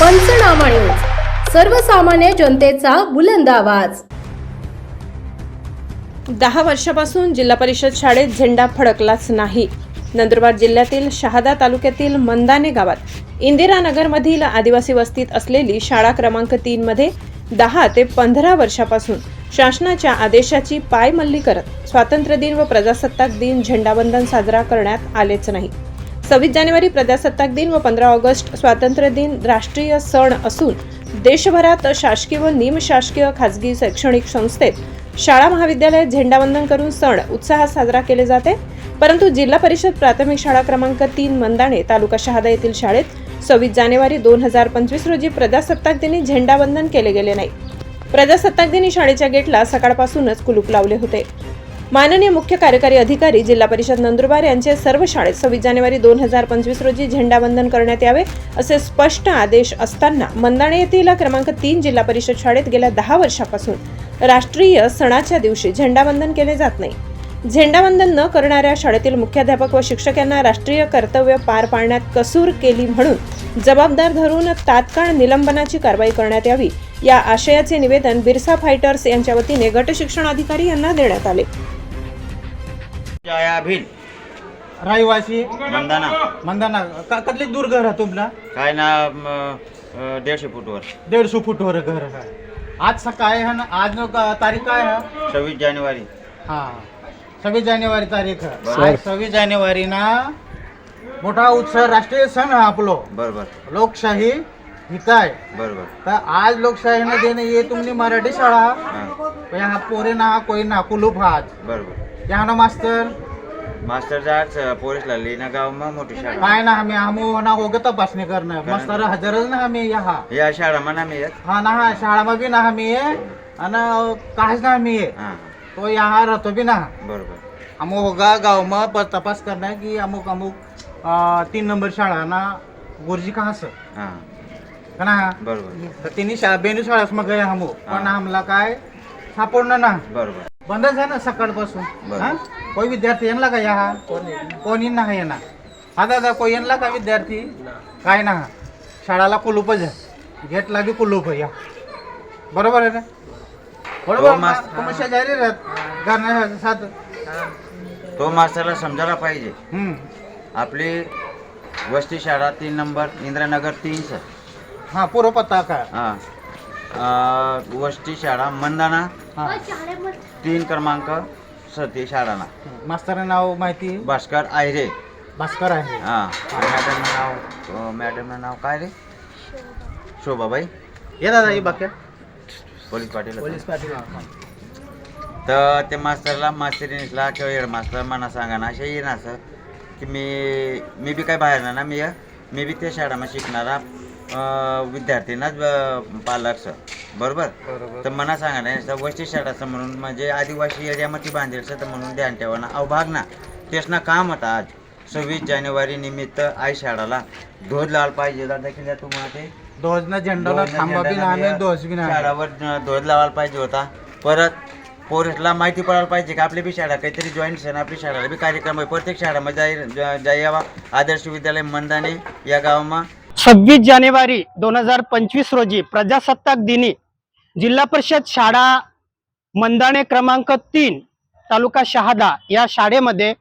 पंचनामा न्यूज. सर्वसामान्य जनतेचा बुलंद आवाज. दहा वर्षापासून जिल्हा परिषद शाळेत झेंडा फडकलाच नाही. नंदुरबार जिल्ह्यातील शहादा तालुक्यातील मंदाने गावात इंदिरानगरमधील आदिवासी वस्तीत असलेली शाळा क्रमांक तीनमध्ये दहा ते पंधरा वर्षापासून शासनाच्या आदेशाची पायमल्ली करत स्वातंत्र्य दिन व प्रजासत्ताक दिन झेंडावंदन साजरा करण्यात आलेच नाही. सव्वीस जानेवारी प्रजासत्ताक दिन व पंधरा ऑगस्ट स्वातंत्र्य दिन राष्ट्रीय सण असून देशभरात शासकीय व निमशासकीय खाजगी शैक्षणिक संस्थेत शाळा महाविद्यालयात झेंडावंदन करून सण उत्साहात साजरा केले जाते. परंतु जिल्हा परिषद प्राथमिक शाळा क्रमांक तीन मंदाणे तालुका शहादा येथील शाळेत सव्वीस जानेवारी दोन हजार पंचवीस रोजी प्रजासत्ताक दिनी झेंडावंदन केले गेले नाही. प्रजासत्ताक दिनी शाळेच्या गेटला सकाळपासूनच कुलूप लावले होते. माननीय मुख्य कार्यकारी अधिकारी जिल्हा परिषद नंदुरबार यांचे सर्व शाळेत सव्वीस जानेवारी दोन हजार पंचवीस रोजी झेंडावंदन करण्यात यावे असे स्पष्ट आदेश असताना मंदाणे येथील क्रमांक तीन जिल्हा परिषद शाळेत गेल्या दहा वर्षापासून राष्ट्रीय सणाच्या दिवशी झेंडावंदन केले जात नाही. झेंडावंदन न करणाऱ्या शाळेतील मुख्याध्यापक व शिक्षक यांना राष्ट्रीय कर्तव्य पार पाडण्यात कसूर केली म्हणून जबाबदार धरून तात्काळ निलंबनाची कारवाई करण्यात यावी या आशयाचे निवेदन बिरसा फायटर्स यांच्या वतीने गट शिक्षण अधिकारी यांना देण्यात आले. जया भिल रहिवासी मंदाना. मंदाना. का कतले दूर घर आहे तुमला? काय ना म, अ, दीडशे फूटवर. दीडशे फूटवर घर आहे. आज सकाळी आहे ना आज न का- तारीख काय आहे? सव्वीस जानेवारी. हा. सव्वीस जानेवारी तारीख. आहे. बरं. आज सव्वीस जानेवारी ना मोठा उत्सव राष्ट्रीय सण आहे आपलो. बरोबर. लोकशाही हित आहे बरोबर. तर आज लोकशाहीनं देणे ये तुमनी मराठी शाळा. हां. पोरे ना कोई ना कुलूप हा आज. बरोबर. ಯಾವನ ಮಾಸ್ತರ್ ಮಾಸ್ತರ್ ಜಾಡ್ಸ್ ಪೊಲೀಸ್ गाव ನಗಾವಮ್ಮ मोठी शाळा. काय ना आम्ही आमो ना ओगत पासणी करणं मस्तर हजरच ना आम्ही या शाळा मा ना मी येत? हा ना हा शाळा मा भी ना आम्ही ये. आणि काहीच ना आम्ही ये. हा. तो या हा राहतो बी ना. बरोबर. आमो होगा गावमा प- तपास करणं की अमुक अमुक तीन नंबर शाळा ना गुरुजी का हस हा. ना? हा? बरोबर. तर शाळा शा बेनू शाळास मग गे हमो पण हा. आमला काय सापडणं ना. बरोबर. बंदच आहे ना सकाळपासून? बरं. हा? कोई विद्यार्थी येणला का या? कोणी ना येणार. हा दादा कोई येणला का विद्यार्थी? काय ना शाळाला कुलूपच आहे. गेटला बी कुलूप या. बरोबर आहे ना? बरोबर हो, राहत. घरण्या साथ तो मास्तरला समजायला पाहिजे. हम्म. आपली वस्ती शाळा तीन नंबर इंदिरानगर तीन सर. हा पूर्व पत्ता काय हां वस्ती शाळा मंदाना हा. तीन क्रमांक सती शाळाना मास्तरांचं नाव माहिती? भास्कर आहिरे. भास्कर आहे हां. मॅडमनं नाव? अ, मॅडमनं नाव काय रे? शोभाबाई. ये दादा ही बाक्या पोलीस पाटील. पोलीस पाटील तर ते मास्तरला मास्तरीनीसला किंवा हेड मास्तर मला सांगा ना असे येईन असं की मी मी बी काय बाहेर ना मी मी बी त्या शाळेमध्ये शिकणारा अं, विद्यार्थीनाच अं, पालक सर. बरोबर? बरोबर. तर मला सांगा ना असं वस्ती शाळाचं म्हणून म्हणजे आदिवासी एरियामध्ये बांधेल सर तर म्हणून ध्यान ठेवा ना. अहो भाग ना तेच ना काम होता आज. सव्वीस जानेवारी निमित्त आई शाळाला ध्वज लावला पाहिजे दादा की तुम्हाला ते दोज ना झेंडाला शाळावर ध्वज लावायला पाहिजे होता. परत पोरीसला माहिती पडायला पाहिजे की आपली बी शाळा काहीतरी जॉईंट सण आपली शाळेला बी कार्यक्रम आहे. प्रत्येक शाळेमध्ये जायावा आदर्श विद्यालय मंदाने या गावामा सव्वीस जानेवारी दोन हजार पंचवीस रोजी प्रजासत्ताक दिनी जिल्हा परिषद शाळा मंदाणे क्रमांक तीन तालुका शहादा या शाळेमध्ये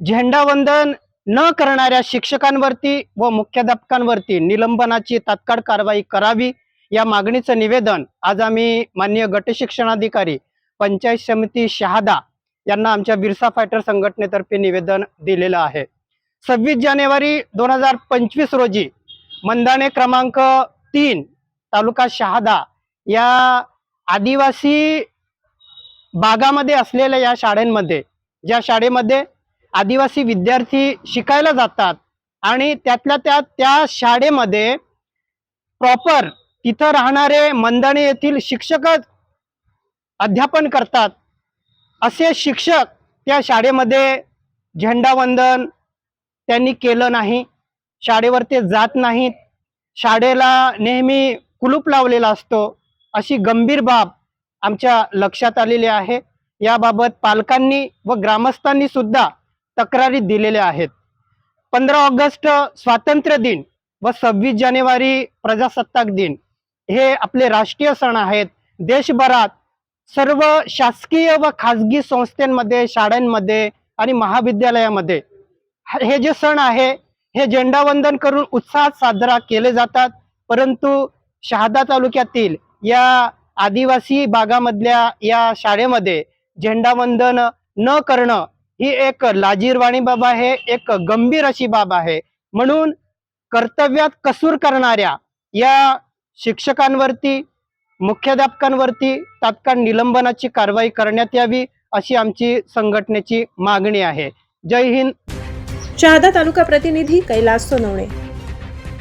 झेंडावंदन न करणाऱ्या शिक्षकांवरती व मुख्याध्यापकांवरती निलंबनाची तात्काळ कारवाई करावी या मागणीचं निवेदन आज आम्ही माननीय गटशिक्षणाधिकारी पंचायत समिती शहादा यांना आमच्या बिरसा फायटर संघटनेतर्फे निवेदन दिलेलं आहे. सव्वीस जानेवारी दोन हजार पंचवीस रोजी मंदाणे क्रमांक तीन तालुका शहादा या आदिवासी भागामध्ये असलेल्या या शाळेमध्ये ज्या शाळेमध्ये आदिवासी विद्यार्थी शिकायला जातात आणि त्यातल्या त्यात त्या शाळेमध्ये प्रॉपर तिथं राहणारे मंदाणे येथील शिक्षकच अध्यापन करतात. असे शिक्षक त्या शाळेमध्ये झेंडावंदन त्यांनी केलं नाही शाळेवर ते जात नाहीत. शाळेला नेहमी कुलूप लावलेला असतो. अशी गंभीर बाब आमच्या लक्षात आलेली आहे. याबाबत पालकांनी व ग्रामस्थांनी सुद्धा तक्रारी दिलेल्या आहेत. पंधरा ऑगस्ट स्वातंत्र्य दिन व सव्वीस जानेवारी प्रजासत्ताक दिन हे आपले राष्ट्रीय सण आहेत. देशभरात सर्व शासकीय व खाजगी संस्थांमध्ये शाळांमध्ये आणि महाविद्यालयामध्ये हे जे सण आहे हे झेंडावंदन करून उत्साहात साजरा केले जातात. परंतु शहादा तालुक्यातील या आदिवासी भागामधल्या या शाळेमध्ये झेंडावंदन न करणं ही एक लाजीरवाणी बाब आहे एक गंभीर अशी बाब आहे. म्हणून कर्तव्यात कसूर करणाऱ्या या शिक्षकांवरती मुख्याध्यापकांवरती तात्काळ निलंबनाची कारवाई करण्यात यावी अशी आमची संघटनेची मागणी आहे. जय हिंद. शहादा तालुका प्रतिनिधी कैलास सोनवणे.